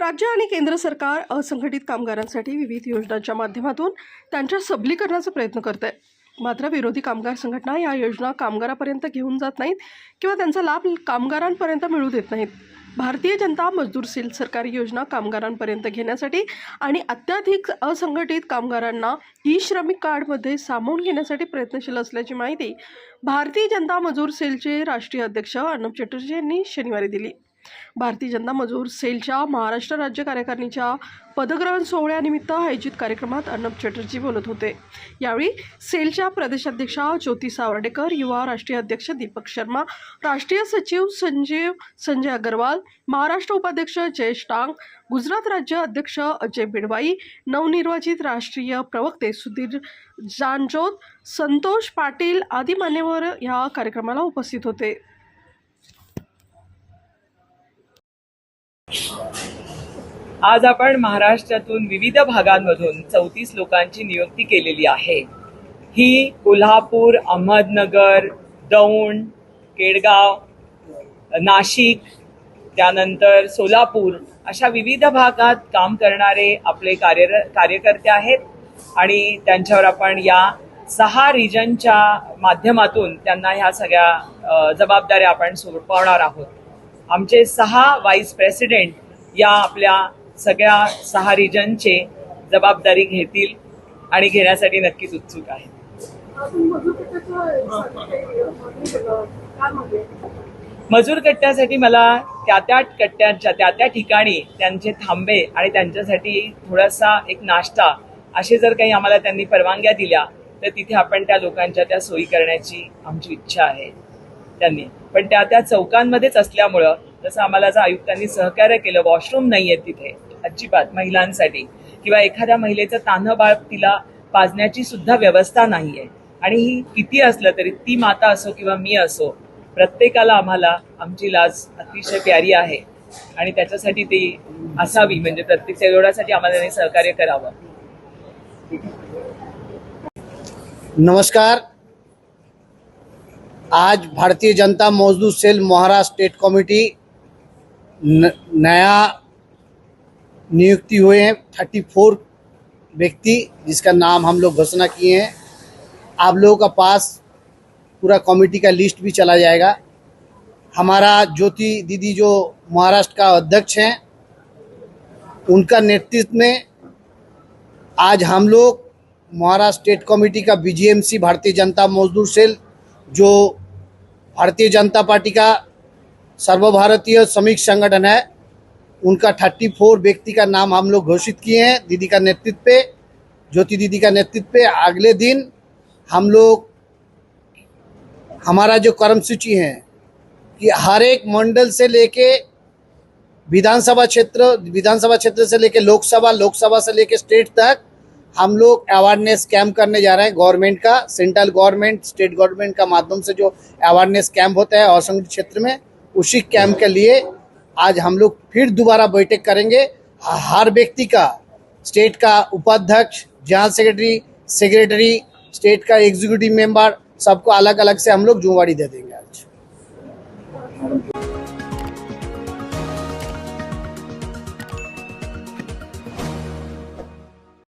राज्य आणि केंद्र सरकार असंघटित कामगारांसाठी विविध योजनांच्या माध्यमातून त्यांच्या सबलीकरणाचा प्रयत्न करत आहे मात्र विरोधी कामगार संघटना या योजना कामगारापर्यंत घेऊन जात नाहीत किंवा त्यांचा लाभ कामगारांपर्यंत मिळू देत नाहीत. भारतीय जनता मजदूर सेल सरकारी योजना कामगारांपर्यंत घेण्यासाठी आणि अत्याधिक असंघटित कामगारांना ई श्रमिक कार्डमध्ये सामावून घेण्यासाठी प्रयत्नशील असल्याची माहिती भारतीय जनता मजूर सेलचे राष्ट्रीय अध्यक्ष अर्णब चटर्जी यांनी शनिवारी दिली. भारतीय जनता मजूर सेलच्या महाराष्ट्र राज्य कार्यकारिणीच्या पदग्रहण सोहळ्यानिमित्त आयोजित कार्यक्रमात अर्णब चटर्जी बोलत होते. यावेळी सेलच्या प्रदेशाध्यक्षा ज्योती सावर्डेकर युवा राष्ट्रीय अध्यक्ष दीपक शर्मा राष्ट्रीय सचिव संजीव संजय अग्रवाल महाराष्ट्र उपाध्यक्ष जयेश टांग गुजरात राज्य अध्यक्ष अजय बिडवाई नवनिर्वाचित राष्ट्रीय प्रवक्ते सुधीर जानजोत संतोष पाटील आदी मान्यवर या कार्यक्रमाला उपस्थित होते. आज आपण महाराष्ट्रातून विविध भागांमधून चौतीस लोकांची नियुक्ती केलेली आहे. ही कोल्हापूर अहमदनगर दौंड केडगाव नाशिक त्यानंतर सोलापूर अशा विविध भागात काम करणारे आपले कार्य कार्यकर्ते आहेत आणि त्यांच्यावर आपण या सहा रिजनच्या माध्यमातून त्यांना ह्या सगळ्या जबाबदाऱ्या आपण सोपवणार आहोत. आमचे सहा वाईस प्रेसिडेंट या आपल्या सगळ्या सहा रिजनचे जबाबदारी घेतील आणि घेण्यासाठी नक्कीच उत्सुक आहे मजूर कट्ट्यासाठी मला त्या त्या कट्ट्यांच्या त्या त्या ठिकाणी त्यांचे थांबे आणि त्यांच्यासाठी थोडासा एक नाश्ता असे जर काही आम्हाला त्यांनी परवानग्या दिल्या तर तिथे आपण त्या लोकांच्या त्या सोयी करण्याची आमची इच्छा आहे. त्यांनी पण त्या त्या चौकांमध्येच असल्यामुळं जसं आम्हाला जर आयुक्तांनी सहकार्य केलं वॉशरूम नाहीये तिथे अजिबात महिलांसाठी. किंवा एखाद्या महिलेचं तान्ह बाळ तिला पाजण्याची सुद्धा व्यवस्था नाहीये. आणि ही किती असलं तरी ती माता असो किंवा मी असो प्रत्येकाला आम्हाला आमची लाज अतिशय प्यारी आहे. आणि त्याच्यासाठी ती असावी म्हणजे प्रत्येक एवढ्यासाठी आम्हाला त्यांनी सहकार्य करावं. नमस्कार. आज भारतीय जनता मजदूर सेल महाराष्ट्र स्टेट कमेटी नया नियुक्ति हुए हैं। थर्टी फोर व्यक्ति जिसका नाम हम लोग घोषणा किए हैं। आप लोगों का पास पूरा कमेटी का लिस्ट भी चला जाएगा। हमारा ज्योति दीदी जो महाराष्ट्र का अध्यक्ष हैं, उनका नेतृत्व में आज हम लोग महाराष्ट्र स्टेट कमेटी का बीजीएमसी भारतीय जनता मजदूर सेल, जो भारतीय जनता पार्टी का सर्वभारतीय श्रमिक संगठन है। उनका थर्टी फोर व्यक्ति का नाम हम लोग घोषित किए हैं दीदी का नेतृत्व पे, ज्योति दीदी का नेतृत्व पे। अगले दिन हम लोग, हमारा जो कर्म सूची है कि हर एक मंडल से लेके विधानसभा क्षेत्र विधानसभा क्षेत्र से लेके लोकसभा लोकसभा से लेके स्टेट तक हम लोग अवेयरनेस कैंप करने जा रहे हैं गवर्नमेंट का सेंट्रल गवर्नमेंट स्टेट गवर्नमेंट का माध्यम से जो अवेयरनेस कैंप होता है असंगठित क्षेत्र में, उसी कैंप के लिए आज हम लोग फिर दोबारा बैठक करेंगे। हर व्यक्ति का स्टेट का उपाध्यक्ष जनरल सेक्रेटरी सेक्रेटरी स्टेट का एग्जीक्यूटिव मेंबर सबको अलग अलग से हम लोग जुम्मेवारी दे देंगे